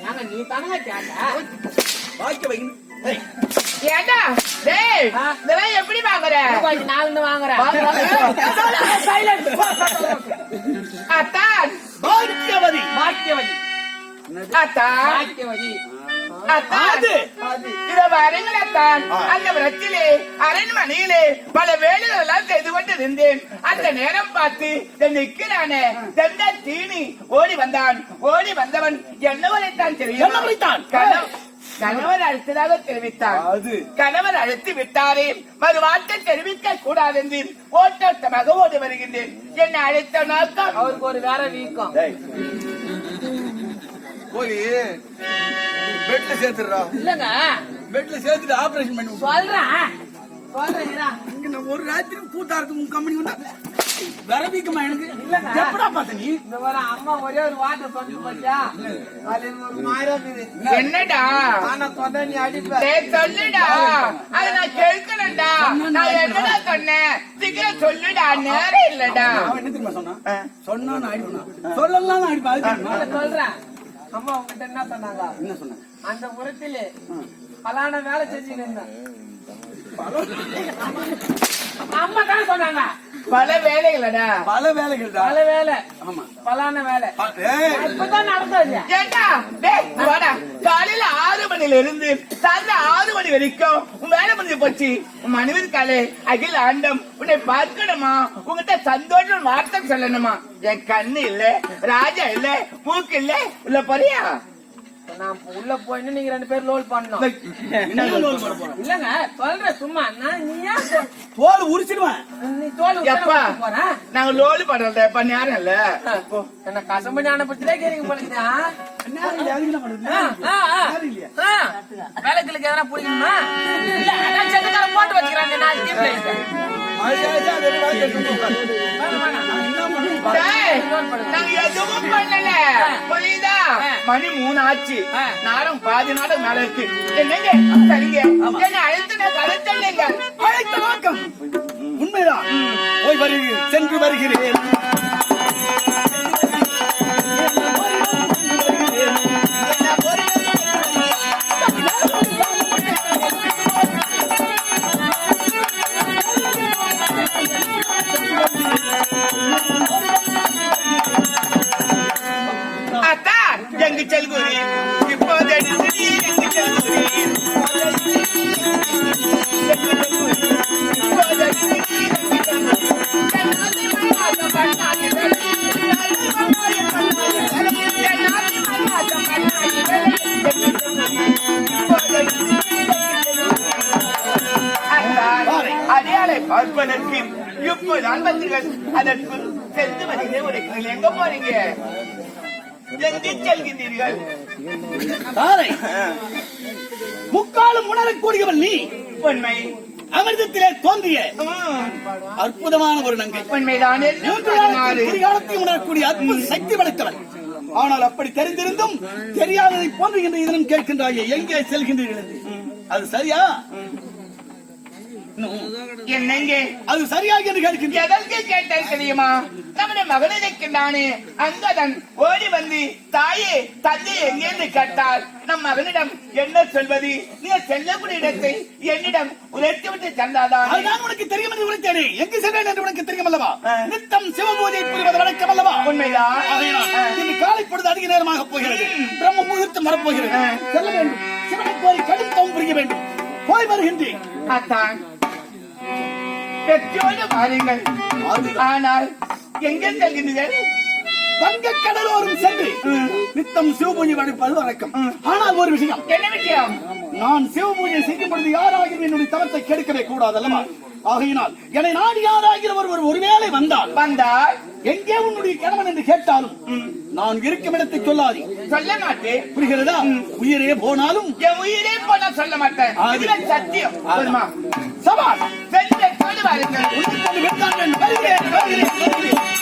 ஏங்க நீ தானங்க கேட்ட வாய்க்க வைக்கணும் ஏய், ஏண்டா டேய் ஆ? இதெல்லாம் எப்படி வாங்குற ரூபாய்க்கு நாலுன்னு வாங்குறேன் அத்தான் பாக்கியவதி பாக்கியவதி அத்தான் பாக்கியவதி அத்தான் ஆ. அந்த விரத்திலே அரண்மனையிலே பல வேலைகள் எல்லாம் செய்து கொண்டு இருந்தேன் அந்த நேரம் பார்த்து நிக்கிறானே தென்ன தீனி ஓடி வந்தான் ஓடி வந்தவன் என்ன தெரியும் என்ன உரைத்தான்? கணவர் அழைத்ததாக தெரிவித்தான் அது. கணவர் அழைத்து விட்டாரே மறு வார்த்தை தெரிவிக்க கூடாது என்று ஓட்டோட்டமாக ஓடி வருகின்றேன் என்னை அழைத்த அவருக்கு ஒரு வேற வீக்கம். பெட்ல சேர்த்துடுறா. இல்லங்க. பெட்ல சேர்த்துட்டு ஆபரேஷன் பண்ணி. சொல்றேன். சொல்றேன். இங்க ஒரு ராத்திரி கூத்தாரத்துக்கு உன் கம்பெனி வந்தா வர வீக்கமா எனக்கு. எப்படா பார்த்த நீ? இந்த வர அம்மா ஒரே ஒரு வார்த்தை சொல்லி அது எனக்கு ஒரு இருக்குது என்னடா? ஆனா தொட நீ அடிப்ப. டேய் சொல்லுடா. அத நான் கேட்கணும்டா. நான் என்னடா சொன்னேன்? சீக்கிரம் சொல்லுடா. நேரம் இல்லடா. அவன் என்ன தெரியுமா சொன்னான்? சொன்னா நான் அடிப்பேன்? சொல்லலாம் நான் அடிப்பேன். சொல்றேன். அம்மா உங்ககிட்ட என்ன சொன்னாங்க? என்ன சொன்னேன் அந்த உரத்திலே பலான வேலை செஞ்சு இருந்தேன். அம்மா தான் சொன்னாங்க. பல வேலைகளடா. பல வேலைகள் பல வேலை. ஆமா பலான வேலை. இப்பதான் நடந்தது ஏண்டா? டேய் வாடா. காலையில ஆறு மணில இருந்து சாயந்தரம் ஆறு மணி வரைக்கும் உன் வேலை முடிஞ்சு போச்சு. உன் மனைவி இருக்காளே அகில ஆண்டம் உன்னை பார்க்கணுமா? உங்ககிட்ட சந்தோஷம் வார்த்தை சொல்லணுமா? என் கண்ணு இல்ல ராஜா இல்ல மூக்கு இல்ல உள்ள போறியா? நான் உள்ள போயின்னு நீங்க ரெண்டு பேரும் லோல் பண்ணணும். என்ன லோல்? இல்லங்க சொல்றேன் சும்மா. நான் நீ ஏன் சொல்- தோல் உரிச்சிடுவேன். நீ தோல் எப்பா நாங்க லோலு பண்றத இல்ல. என்ன கசம் பண்ணி இல்லையா? வேலைகளுக்கு எதனா புரியணுமா? இல்ல அதான் செத்துக்கார போட்டு வச்சுக்கிறாங்க நான் என்ன பண்ணுவேன்? டேய், நாங்க எதுவும் பண்ணல. புரியுதா? மணி மூணு ஆச்சு. நாடம் பாதி நாடம் மேல இருக்கு. என்னங்க? சரிங்க. என்ன அழைத்து நான் கருத்தல்லைங்க அழைத்த நோக்கம் உண்மைதான் போய் வருகிறேன். சென்று வருகிறேன். அத்தான் செல்கிறேன் செல்குரி இப்போது எடுத்து அடையாளை பார்ப்பதற்கு இப்போது அன்பர்கள் அதற்கு சென்று வருகிறேன் எங்க போறீங்க? எங்கே செல்கின்றீர்கள். தாரை. முக்காலும் உணரக்கூடியவன் நீ. உண்மை. அமிர்தத்திலே தோன்றிய அற்புதமான ஒரு நங்கை. உண்மைதானே உணரக்கூடிய அற்புத சக்தி படைத்தவன் ஆனால் அப்படி தெரிந்திருந்தும் தெரியாததை போன்று இன்று இதனும் கேட்கின்றாயே எங்கே செல்கின்றீர்கள். அது சரியா? என்னங்க? அது சரியாக என்று கேட்கின்ற எதற்கு கேட்டேன் தெரியுமா? நம்முடைய இருக்கின்றானே அங்கதன் ஓடி வந்து தாயே தந்தை எங்கேன்னு கேட்டால் நம் மகனிடம் என்ன சொல்வது? நீ செல்லக்கூடிய இடத்தை என்னிடம் உரைத்து விட்டு சென்றாதான். அதுதான் உனக்கு தெரியும் என்று உரைத்தேனே. எங்கு சென்றேன் என்று உனக்கு தெரியும் அல்லவா. நித்தம் சிவபூஜை புரிவது வழக்கம் அல்லவா உண்மைதான் இன்று காலை பொழுது அதிக நேரமாக போகிறது. பிரம்ம முகூர்த்தம் வரப்போகிறது. செல்ல வேண்டும். சிவனை கோரி கடுத்தவும் புரிய வேண்டும். போய் வருகின்றேன். பெற்றோடு வாருங்கள். ஆனால் எங்கே செல்கின்றீர்கள் தங்க கடலோரம் சென்று. நித்தம் சிவபூஜை வழிப்பது வழக்கம். ஆனால் ஒரு விஷயம். என்ன விஷயம்? நான் சிவபூஜை செய்யும் பொழுது யாராகிலும் என்னுடைய தவத்தை கெடுக்கவே கூடாது அல்லவா ஆகையினால் என்னை நாடி யாராகிற ஒருவர் ஒருவேளை வந்தால் வந்தால் எங்கே உன்னுடைய கணவன் என்று கேட்டாலும் நான் இருக்கும் இடத்தை சொல்லாதே. சொல்ல மாட்டேன். புரிகிறதா? உயிரே போனாலும் உயிரே போன சொல்ல மாட்டேன். சத்தியம். சவால் சென்று கொண்டு வாருங்கள் உன்னை கொண்டு வெட்டான் வருகிறேன், வருகிறேன், வருகிறேன்.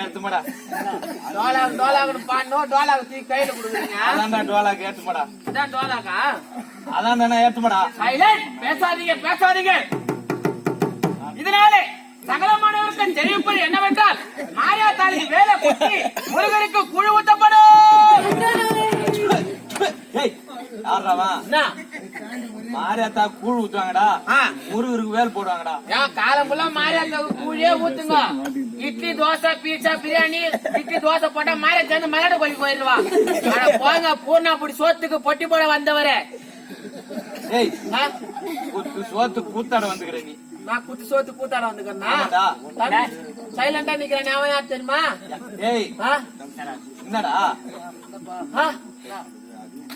ஏத்துமாடா. டோலாக் டோலாக்னு பாடணும். டோலாக் தூக்கி கையில கொடுக்குறீங்க. அதான்டா டோலாக்கு ஏத்துமாடா. இதான் டோலாக்கா? அதான் தானே ஏத்துமாடா. சைலண்ட் பேசாதீங்க பேசாதீங்க. இதனாலே சகலமானவருக்கு தெரிவிப்பது என்னவென்றால் மாரியா தாலிக்கு வேலை கொட்டி முருகனுக்கு குழு ஊத்தப்படும்? மாரியாத்தா கூழ் ஊத்துவாங்கடா. முருகருக்கு வேல் போடுவாங்கடா. ஏன் காலம் ஃபுல்லா மாரியாத்தாவுக்கு கூழியே ஊத்துங்க. இட்லி தோசை பீட்சா பிரியாணி இட்லி தோசை போட்டா மாரியா சேர்ந்து மலையாட கோழி போயிருவா ஆனா போங்க பூர்ணா அப்படி சோத்துக்கு பொட்டி போட வந்தவரே. சோத்து கூத்தாட வந்துக்கிற நீ. நான் குத்து சோத்து கூத்தாட வந்துக்கிறேன்னா. சைலண்டா அவன் யார் தெரியுமா? என்னடா?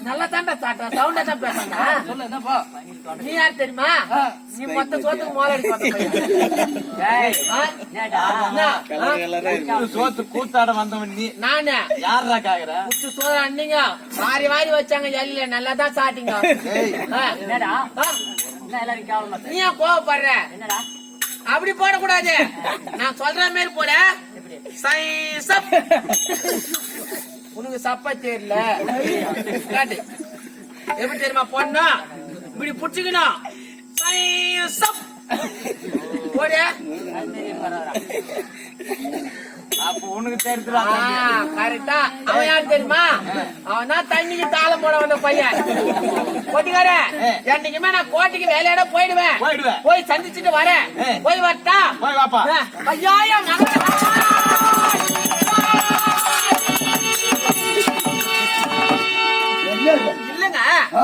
நல்லா தாண்டா சாட்டா சவுண்டா தான் பேசுறா நீ யார் தெரியுமா நீ மொத்த சோத்துக்கு மோலடி சோத்து கூத்தாட வந்தவன் நீ நானு யாரா காக்குற குத்து சோறு அண்ணிங்க வாரி வாரி வச்சாங்க எல்ல நல்லா தான் சாட்டிங்க? ஆ? நீ ஏன் கோவப்படுற அப்படி போடக்கூடாது நான் சொல்ற மாதிரி போட சை, சப். உனக்கு சப்பா தெரியல. எப்படி தெரியுமா போடணும் இப்படி புடிச்சுக்கணும் சப். அப்ப உனக்கு தெரிஞ்சுடா கரெக்டா அவன் யார் தெரியுமா? அவன் தான் தண்ணிக்கு தாளம் போட வந்த பையன். கோட்டிக்கார என்னைக்குமே நான் கோட்டைக்கு வேலையோட போயிடுவேன். போய் சந்திச்சுட்டு வரேன். போய் வரட்டா? போய் வாப்பா. ஐயா மகன்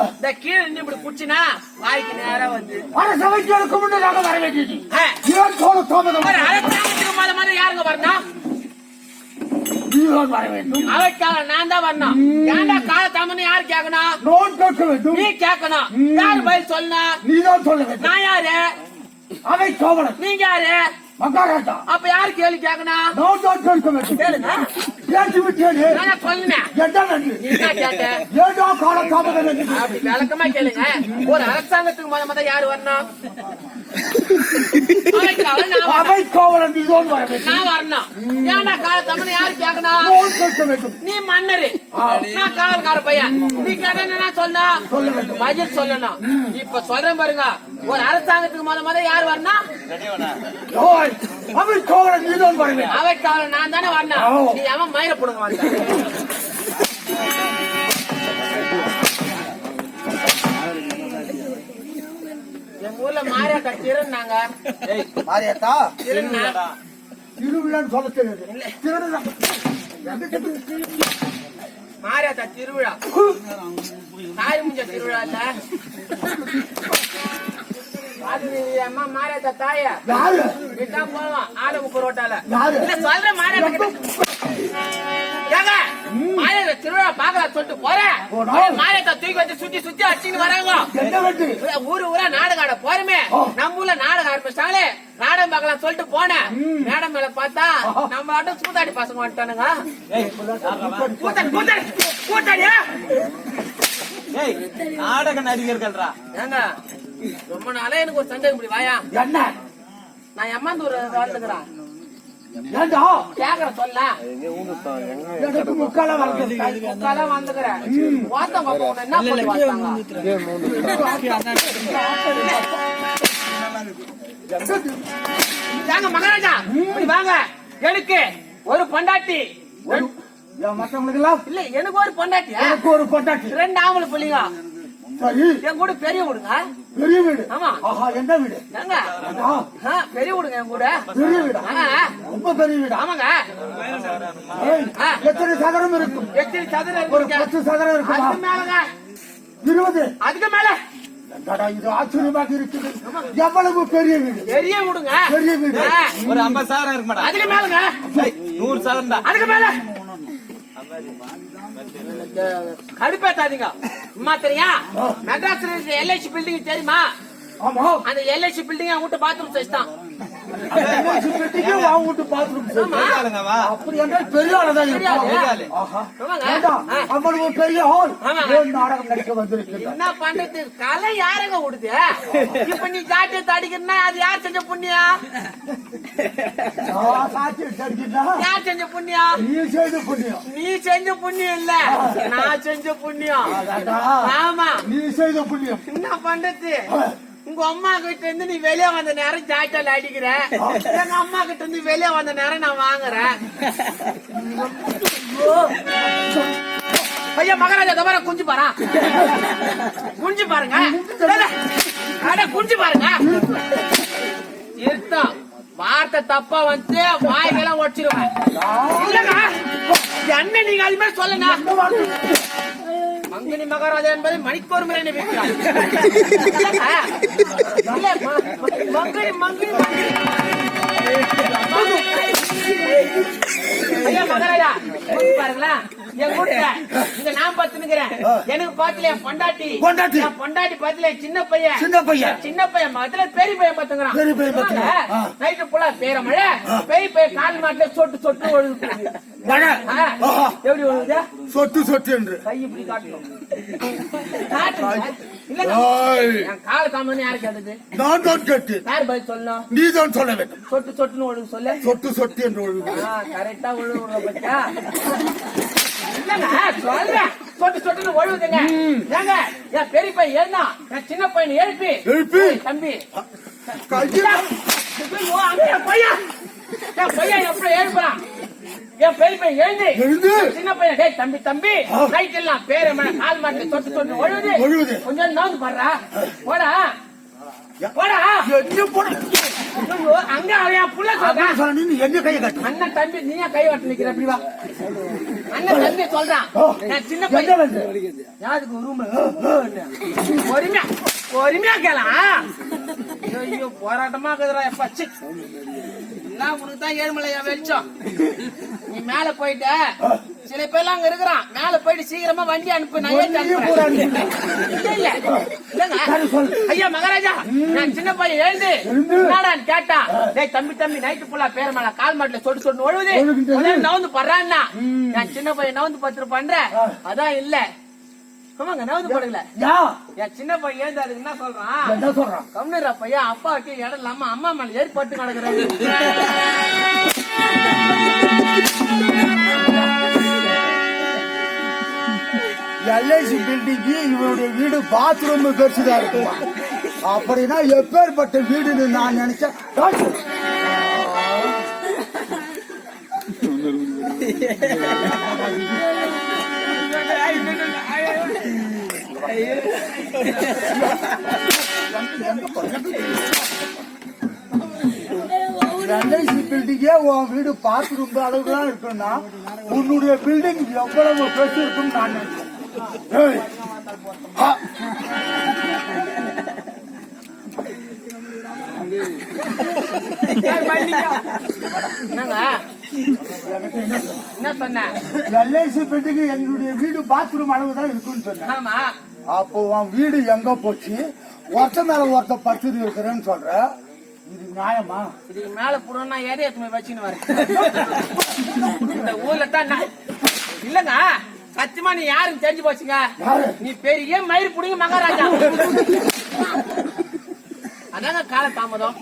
இந்த கீழே நின்னு இப்படி வாய்க்கு வந்து. முன்னதாக வர வேண்டியது. அரசாங்கத்துக்கு யாருங்க வரணும்? வர வேண்டும். நான் தான் வரணும். ஏன்டா கால தாமன்னு யாரு கேட்கணும்? நான் கேட்க வேண்டும். நீ கேட்கணும். யாரு பதில் சொல்லணும்? நீதான் சொல்ல வேண்டும். நான் யாரு? அவை கோவலன் நீங்க யாரு? அப்ப யாரு கேள்வி கேட்கணும் கேட்க வேண்டும் கேளுங்க. பேசி விட்டேனே. நான் சொன்னேன் என்ன நன்றி? நீ என்ன கேட்ட? ஏதோ கால தாமதம் என்று அப்படி விளக்கமா கேளுங்க. ஒரு அரசாங்கத்துக்கு முத முத யாரு வரணும். அவை கோவலன் நீதான் வர வேண்டும் நான் வரணும் ஏன்டா கால தமிழ் யாரு கேட்கணும் கேட்க வேண்டும் நீ மன்னரு நான் காவல்கார பையன் நீ கேட்டா சொல்லணும் பதில் சொல்லணும் இப்ப சொல்றேன் பாருங்க ஒரு அரசாங்கத்துக்கு முத முத யார் வரணும் அவை கோவலன் நீதான் வர வேண்டும் அவைக்காக நான் தானே வரணும் நீ அவன் மயிர வந்த ஊர்ல மாரியாக்கா திருநாங்க. ஏய் மாரியாத்தா திருநா திருவிழான்னு சொல்ல தெரியாது. திருவிழா. மாரியாத்தா திருவிழா? தாய் முஞ்ச திருவிழா இல்ல? அம்மா மாரியாத்தா தாய. யாரு? விட்டா போவோம் ஆடு முக்கு ரோட்டால. யாரு? இல்ல சொல்ற மாரியாத்தா திருவிழா பாக்கலாம் சொல்லிட்டு போறேன். மாரியாத்தா தூக்கி வச்சு சுத்தி சுத்தி அடிச்சுன்னு வராங்க. ஊரு ஊரா நாடகம் ஆட போறமே. நம்ம ஊர்ல நாடகம் ஆரம்பிச்சிட்டாங்களே நாடகம் பார்க்கலாம் சொல்லிட்டு போனேன் மேடம் மேல பார்த்தா நம்ம ஆட்டம் சூதாடி பசங்க வந்துட்டானுங்க. கூத்தாடி கூத்தாடி கூத்தாடியா நாடக நடிகர்கள்ரா. ஏங்க ரொம்ப நாளா எனக்கு ஒரு சந்தேகம் இப்படி வாயா? என்ன? நான் ஏண்டா? கேக்குற சொல்ல. எனக்கு முக்கால வளர்ந்து முக்கால வந்துக்கிறேன் வாத்தம் பாப்பா உன்னை என்ன பண்ணி வாத்தாங்க வாங்க மகாராஜா. இப்படி வாங்க. எனக்கு ஒரு பொண்டாட்டி. மத்தவங்களுக்கு எல்லாம் இல்ல எனக்கு ஒரு பொண்டாட்டி எனக்கு ஒரு பொண்டாட்டி. ரெண்டு ஆம்பளை பிள்ளைங்க. சரி என் கூட பெரிய விடுங்க. பெரிய வீடு. ஆமா. ஆஹா எந்த வீடு? ஏங்க பெரிய விடுங்க என் கூட. பெரிய வீடா? ரொம்ப பெரிய வீடா? ஆமாங்க. எத்தனை சதுரம் இருக்கும்? எத்தனை சதுரம் ஒரு? பத்து சதுரம் இருக்குமா? அதுக்கு மேலங்க. இருபது. அதுக்கு மேல. என்னடா இது ஆச்சரியமாக இருக்குது. எவ்வளவு பெரிய வீடு? பெரிய விடுங்க. பெரிய வீடு. ஒரு ஐம்பது சாரம் இருக்கு மேடம் அதுக்கு மேலங்க. நூறு சாதம் தான் அதுக்கு மேல. கடுப்பேத்தாதீங்க. அம்மா தெரியா? மெட்ராஸ்ல இருக்கிற எல்ஐசி பில்டிங் தெரியுமா? அந்த எல்ஐசி பில்டிங் அவங்க வீட்டு பாத்ரூம் சைஸ் தான். என்ன பண்றது? கலை யாருங்க விடுது இப்ப நீ ஜாட்டிய தடிக்கிறனா அது யார் செஞ்ச புண்ணியா? யார் செஞ்ச புண்ணியா? நீ செய்த புண்ணியம். நீ செஞ்ச புண்ணியம் இல்ல. நான் செஞ்ச புண்ணியம். ஆமா. நீ செய்த புண்ணியம். என்ன பண்றது? உங்க அம்மா கிட்ட இருந்து நீ வெளியே வந்த நேரம் ஜாட்டால அடிக்கிற? எங்க அம்மா கிட்ட இருந்து வெளியே வந்த நேரம் நான் வாங்குறேன். ஐயா. மகாராஜா தவிர குஞ்சு பாரா குஞ்சு பாருங்க. அட குஞ்சு பாருங்க. இருத்தம் வார்த்தை தப்பா வந்து வாய்க்கெல்லாம் ஒடிச்சிருவேன் இல்லங்க என்ன நீங்க அது மாதிரி சொல்லுங்க. மங்கினி மகாராஜா என்பதை மணிக்கொரு முறை நினைக்கிறார் மங்கினி மங்கினி. மங்கினி. ஐயா மகாராஜா. பாருங்களேன். என் கூட்ட இங்க நான் பத்துனுக்கிறேன் எனக்கு பாத்துல என் பொண்டாட்டி. பொண்டாட்டி. என் பொண்டாட்டி பாத்துல சின்ன பையன். சின்ன பையன். சின்ன பையன் மகத்துல பெரிய பையன் பத்துங்கிறான் பெரிய பையன் பத்துக்கிறான். நைட்டு புள்ள பேர மழை. பெரிய பையன் கால் மாட்டுல சொட்டு சொட்டு மழை. ஆஹா. எப்படி ஒழுகுதா? சொட்டு சொட்டு என்று. கை இப்படி காட்டணும் நான் தான் கேட்டேன். யார் பதில் சொல்லணும்? நீ தான் சொல்ல வேண்டும். சொட்டு சொட்டுன்னு ஒழுகு சொல்லு. சொட்டு சொட்டு என்று ஒழுங்கு கரெக்டா சொல்றேன் சொட்டு சொட்டுன்னு ஒழுகுதுங்க ஏங்க என் பெரிய பையன் என் சின்ன பையன் எழுப்பி. எழுப்பி? ஏய், தம்பி. என் பையன். என் பையன் எப்படி எழுப்புறான் என் பெரிய பையன் எழுந்து. எழுந்து? சின்ன பையன் டேய் தம்பி தம்பி. நைட் எல்லாம் பேர கால் மாட்டு தொட்டு தொட்டு ஒழுகுது. கொஞ்சம் நோந்து பாடுறா. போடா போடா. என்ன போட. அங்க அவன் புள்ள சொல்றான் நீ என்ன கையை கட்டு? அண்ணன் தம்பி நீ ஏன் கை வட்டு நிக்கிற இப்படி வா. அண்ணன் தம்பி சொல்றான் நான் சின்ன பையன். யாருக்கு ரூம்ல? பொறுமையா பொறுமையா ஐயோ போராட்டமா இருக்குதுடா எப்பா எல்லாம் உனக்கு தான் ஏழுமலையா வெளிச்சம்? நீ மேல போயிட்ட. சில பேர்லாம் அங்க இருக்கிறான். மேல போயிட்டு சீக்கிரமா வண்டி அனுப்பு நான் ஏத்தி அனுப்புறேன். இல்ல இல்ல. இல்லங்க. ஐயா மகாராஜா நான் சின்ன பையன் எழுந்து. என்னடான்னு கேட்டா டேய் தம்பி தம்பி நைட்டு ஃபுல்லா பேர மேல கால் மாட்டுல சொட்டு சொட்டு ஒழுகுது. நவுந்து படுறான்னா. நான் சின்ன பையன் நவுந்து பத்து பண்ற அதான் இல்ல. ஆமாங்க யா. என் சின்ன பையன் எழுந்து அதுக்கு என்ன சொல்றான்? என்ன சொல்றான்? கம்னரா பையன் அப்பாவுக்கு இடம் இல்லாம அம்மா மேல ஏற்பட்டு கிடக்குறாரு. எல்ஐசி பில்டிங் இவருடைய வீடு பாத்ரூம் பெருசுதான் இருக்குமா? அப்படின்னா எப்பேற்பட்ட வீடுன்னு நான் நினைச்சேன். எல்ஐசி பில்டிங்கே உன் வீடு பாத்ரூம் அளவுக்கு தான் இருக்குன்னா உன்னுடைய பில்டிங் எவ்வளவு பெருசு இருக்குன்னு நான் என்ன சொன்ன? எல்ஐசி பில்டிங் என்னுடைய வீடு பாத்ரூம் அளவு தான் இருக்குன்னு சொன்னேன் அப்போ உன் வீடு எங்க போச்சு? ஒருத்த மேல ஒருத்த படுத்து இருக்கிறேன்னு சொல்ற. இது நியாயமா? இதுக்கு மேல புறம்னா ஏதே எடுத்து போய் வச்சுன்னு வரேன் இந்த ஊர்ல தான் இல்லங்க சத்தியமா நீ யாருன்னு தெரிஞ்சு போச்சுங்க? நீ பெரிய மயிர் புடிங்க மகாராஜா. அதாங்க கால தாமதம்.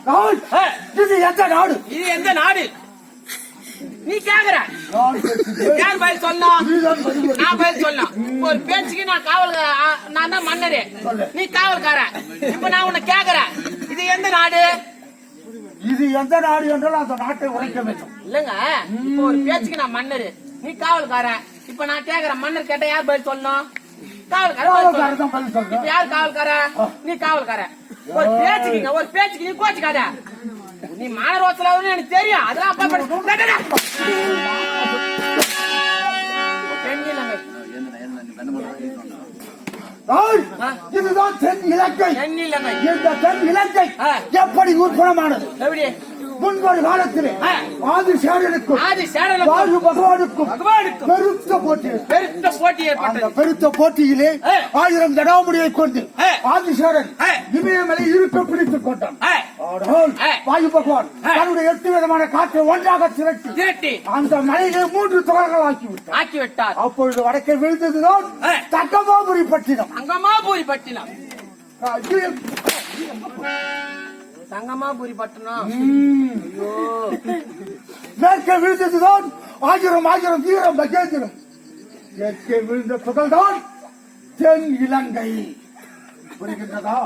இது எந்த நாடு? இது எந்த நாடு? நீ கேக்குற. யார் பதில் சொன்னா? நீதான் பதில் சொல்லு. நான் பதில் சொன்னேன் ஒரு பேச்சுக்கு நான் காவல் நான் தான் மன்னரு. நீ காவல்காரன். இப்ப நான் உன்னை கேக்குறேன். இது எந்த நாடு? இது எந்த நாடு என்றால் அந்த நாட்டை உரைக்க வேண்டும். இல்லங்க. இப்ப ஒரு பேச்சுக்கு நான் மன்னரு. நீ காவல்காரன். இப்ப நான் கேக்குறேன். மன்னர் கேட்டா யார் பதில் சொல்லணும்? காவல்காரன் யார் காவல்காரன்? நீ காவல்காரன். ஒரு பேச்சுக்குங்க ஒரு பேச்சுக்கு நீ கோச்சுக்காத. நீ மானரோசல எனக்கு தெரியும். அதெல்லாம் அப்பா. இதுதான் தென் பெண்ணிலங்கை. இந்த தென் இலங்கை ஆ. எப்படி உற்பணமானது எப்படி? முன்பொரு காலத்திலே. ஆதி சேடனுக்கும் ஆதி சேடலுக்கும் வாயு பகவானுக்கும் பகவானுக்கும் பெருத்த போட்டி பெருத்த போட்டி அந்த ஏற்பட்டது பெருத்த போட்டியிலே. ஆயிரம் ஜடாமுடியை கொண்டு ஆ. ஆதிசேரன் ஆ. இமயமலை இருக்க பிடித்துக் கொண்டான் ஆனால். வாயு பகவான். தன்னுடைய எட்டு விதமான காற்றை ஒன்றாக திரட்டி திரட்டி அந்த மலையிலே மூன்று துகள்கள் ஆக்கி விட்டார் ஆக்கி விட்டார் அப்பொழுது வடக்கே விழுந்ததுதான் ஆ. தக்கமாபுரி பட்டினம் தங்கமாபுரி பட்டினம். தங்கமாபுரி பட்டினம் ம். ஐயோ மேற்கே விழுந்ததுதான் ஆயிரம் ஆயிரம் வீரம் மகேந்திரம் தெற்கே விழுந்த புகழ்தான் தென் இலங்கை. புரிகின்றதா?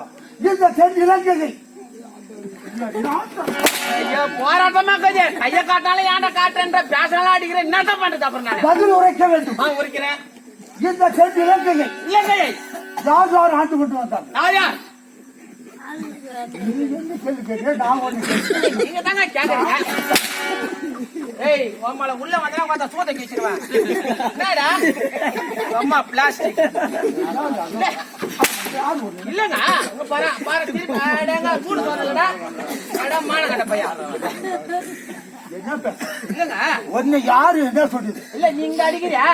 இந்த தென் இலங்கையை. போராட்டமா கஜ கைய காட்டினாலும் ஏன்டா காட்டுன்ற பேசலாம் அடிக்கிறேன். என்னதான் பண்றது அப்புறம் நான்? பதில் உரைக்க வேண்டும். உரிக்கிறேன். இந்த தென் இலங்கையை இல்லைங்க யார் யார் ஆண்டு கொண்டு வந்தார் நான் யார்? நீ என்ன கேள்வி நான் ஒண்ணு நீங்க தாங்க கேக்குறீங்க. ஏய் உம்மள உள்ள வந்தா பார்த்தா சூத்த கீச்சிருவேன் என்னடா அம்மா பிளாஸ்டிக். இல்லங்க உங்க பாரு பாரு திருப்பி அடங்க கூடு சொன்னலடா அட மான பையா இல்லங்க ஒன்னு யாரு என்ன சொல்லுது? இல்ல நீங்க அடிக்கிறியா.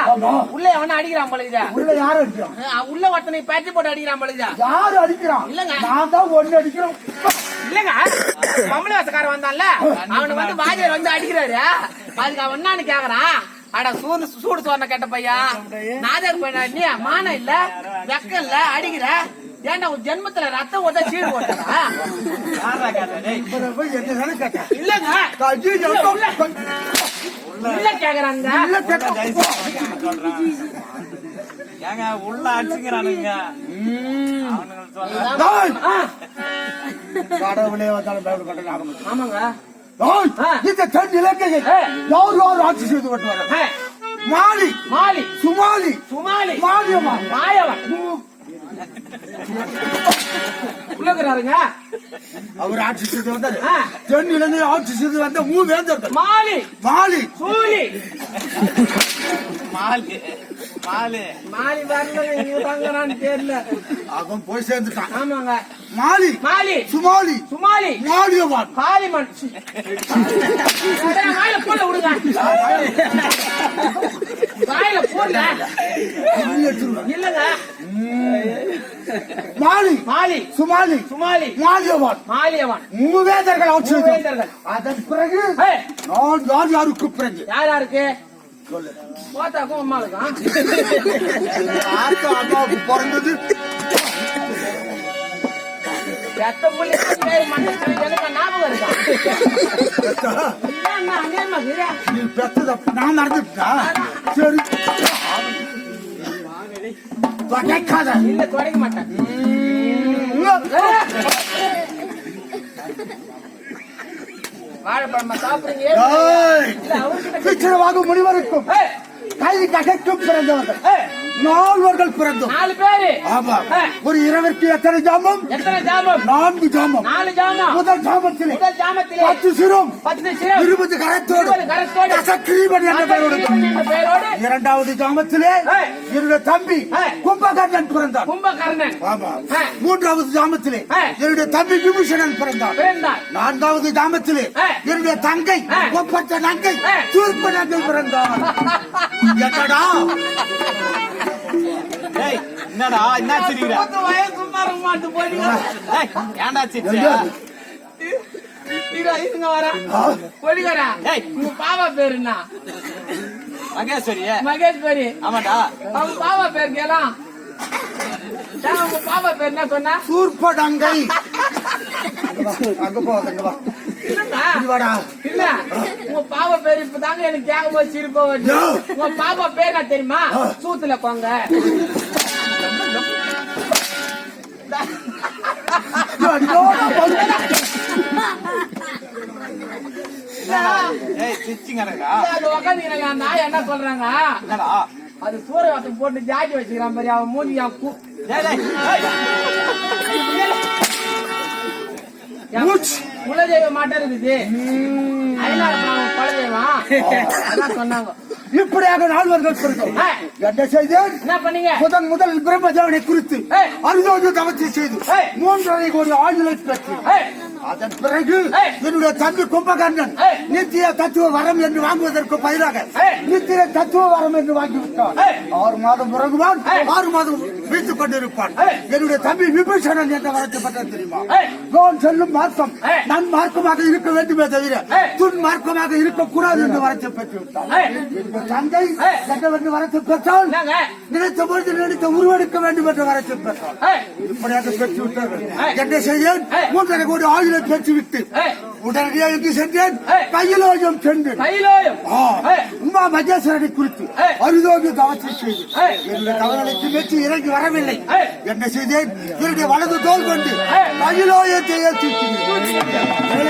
உள்ள எவன அடிக்கிறான் போலகுதா உள்ள யாரு அடிக்கிறான்? உள்ள ஒருத்தனை பேச்சு போட்டு அடிக்கிறான் போலகுதா யாரு அடிக்கிறான்? இல்லங்க. நான் தான் அடிக்கிறோம் இல்லங்க. கமல வாசக்காரன் வந்தான்ல அவனுக்கு வந்து வாஜர் வந்து அடிக்கிறாரு. அதுக்கு அவன் என்னன்னு கேக்குறான் அட சூடு சூடு சோர்ன கேட்ட பையா நாதர் பையனா மானம் இல்ல. வெக்கம் இல்ல. அடிக்கிற. ஏன்டா உன் ஜென்மத்துல ரத்தம் ஓட்ட சீடு போட்டா இல்லங்க. இல்ல கேக்குறாங்க இல்ல கேட்டேன். ஏங்க உள்ள அடிச்சுக்கிறானுங்க. கடவுளே வந்தாலும் பயப்பட மாட்டேன் ஞாபகம் வச்சு. ஆமாங்க. இந்த தென் இலங்கையை ஆ. யார் யார் ஆட்சி செய்து கொண்டு ஆ, மாலி. மாலி. சுமாலி. சுமாலி. மாலியம்மா மாயவன். உள்ளுக்குறாருங்க. அவர் ஆட்சி செய்து வந்தாரு. ஆ. தென் இலங்கை ஆட்சி செய்து வந்த மூவேந்தர்கள் மாலி. மாலி. சூலி. மாலு. மாலு. மாலி வரல இங்க தாங்கறான்னு தெரியல. அவன் போய் சேர்ந்துட்டான். ஆமாங்க. மாலி. மாலி. சுமாலி. சுமாலி. மாலியவான். அடே, வாயில போட விடுங்க. வாயில இல்லங்க. மாலி. மாலி. சுமாலி. சுமாலி. மாலியவான். மாலியவன். மூவேந்தர்கள் ஆட்சி. அதன் பிறகு நான் யார் யாருக்கு பிறகு யார் யாருக்கு? போத்தாக்கும் அம்மாவுக்கும் ஆத்தா அம்மாவுக்கு பிறந்தது எத்த புள்ளி மண்டல எனக்கு ஞாபகம் இருக்கா அநியாயமா இருக்குதே. நீ பெத்தத நான் நடந்துட்டா சரி தொடைக்காத இல்ல குறைக்க மாட்டேன் வாழைப்பழமா சாப்பிடுங்க. ஏய், கைதி ககைக்கும் பிறந்தவர்கள். நால்வர்கள் பிறந்தோம். நாலு பேரு. ஆமா. ஒரு இரவிற்கு எத்தனை ஜாமம்? எத்தனை ஜாமம்? நான்கு ஜாமம். நாலு ஜாமம். முதல் ஜாமத்திலே முதல் ஜாமத்திலே பத்து சிரம். பத்து சிரம். இருபது கரத்தோடு. கரத்தோடு. தசக்கிரீவன் என்ற பெயரோடு. இரண்டாவது ஜாமத்திலே. என்னுடைய தம்பி. கும்பகர்ணன் பிறந்தான். கும்பகர்ணன். ஆமா. மூன்றாவது ஜாமத்திலே. என்னுடைய தம்பி விபூஷணன் பிறந்தான். பிறந்தார் நான்காவது ஜாமத்திலே. என்னுடைய தங்கை. ஒப்பற்ற நங்கை. தூர்ப்பு நங்கை பிறந்தான். என்னடா? ஏய் என்னடா என்ன சிரிக்கிற? ஏன்டா சிரிச்ச? இதோ இதுங்க வர ஏய். உங்க பாவா பேரு என்ன? மகேஸ்வரி. மகேஷ் பேரு. ஆமாடா. அவங்க பாவா பேர் கேலாம் உங்க பாவா பேர் என்ன சொன்னா? சூர்ப நங்கை அங்க போ. அங்க வா இல்ல. உங்க பாப்பா பேர் இப்பதாங்க எனக்கு கேட்கும் போது சிரிப்பா. உங்க பாப்பா பேர் என்ன தெரியுமா? சூத்துல போங்க. என்ன சொல்றாங்க? அது சூரியவாசம் போட்டு ஜாக்கி வச்சுக்கிறான் பாரு அவன் மூஞ்சி. என் குலதெய்வ மாட்டம் இருக்குது. அவன் அதான் சொன்னாங்க. இப்படியாக நால்வர்கள் ஏய், என்ன செய்தேன்? என்ன பண்ணீங்க? முதன் முதல் பிரம்மஜாவனை குறித்து. அறுபது தவத்தை செய்து. மூன்றரை கோடி ஆயுளை பெற்று அதன் பிறகு. என்னுடைய தம்பி கும்பகர்ணன். நித்திய தத்துவ வரம் என்று வாங்குவதற்கு பதிலாக. நித்திய தத்துவ வரம் என்று வாங்கிவிட்டான். ஆறு மாதம் ஏய். ஆறு மாதம் வீட்டுக் கொண்டிருப்பான். என்னுடைய தம்பி விபீஷணன் என்ற பற்றி தெரியுமா. நான் செல்லும் மார்க்கம். நன் மார்க்கமாக இருக்க வேண்டுமே தவிர. துன் மார்க்கமாக இருக்கக்கூடாது என்று வரத்தை பெற்று விட்டான் தந்தை. என்னவென்று வரத்தை பெற்றால் நினைத்த பொழுது நினைத்த உருவெடுக்க வேண்டும் என்று வரத்தை பெற்றான் இப்படியாக பெற்று விட்டார்கள். என்ன செய்தேன் ஏய். மூன்றரை கோடி ஆயுளை பெற்றுவிட்டு ஏய், உடனடியாக எங்கு சென்றேன். கையிலோயம் ஏய், உமா மகேஸ்வரனை குறித்து. அரிதோகி தவத்தை செய்து. என்னுடைய கவலைக்கு வெற்றி இறங்கி வரவில்லை. என்ன செய்தேன்? என்னுடைய வலது தோல் கொண்டு. கையிலோயத்தை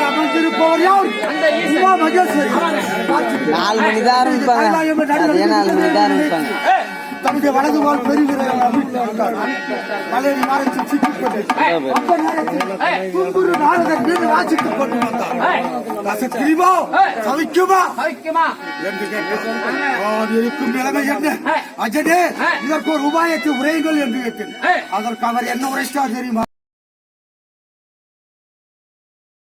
அமர்ந்திருப்பவர் யார். உமா மகேஸ்வரி நாலு மணி தான் நாலு மணி தான் தன்னுடைய வலது கால் பெருகிறதை அமைத்தார் மலையை கொண்டு அப்ப நேரத்தில் துன்புறு நாரதர் மீது வாசித்துக் கொண்டு வந்தார். சவிக்குமா? என்று கேட்டார். இருக்கும் நிலைமை என்ன? ஏய். இதற்கு ஒரு உபாயத்தை உரையுங்கள் என்று கேட்டேன். அதற்கு அவர் என்ன உரைத்தார் தெரியுமா?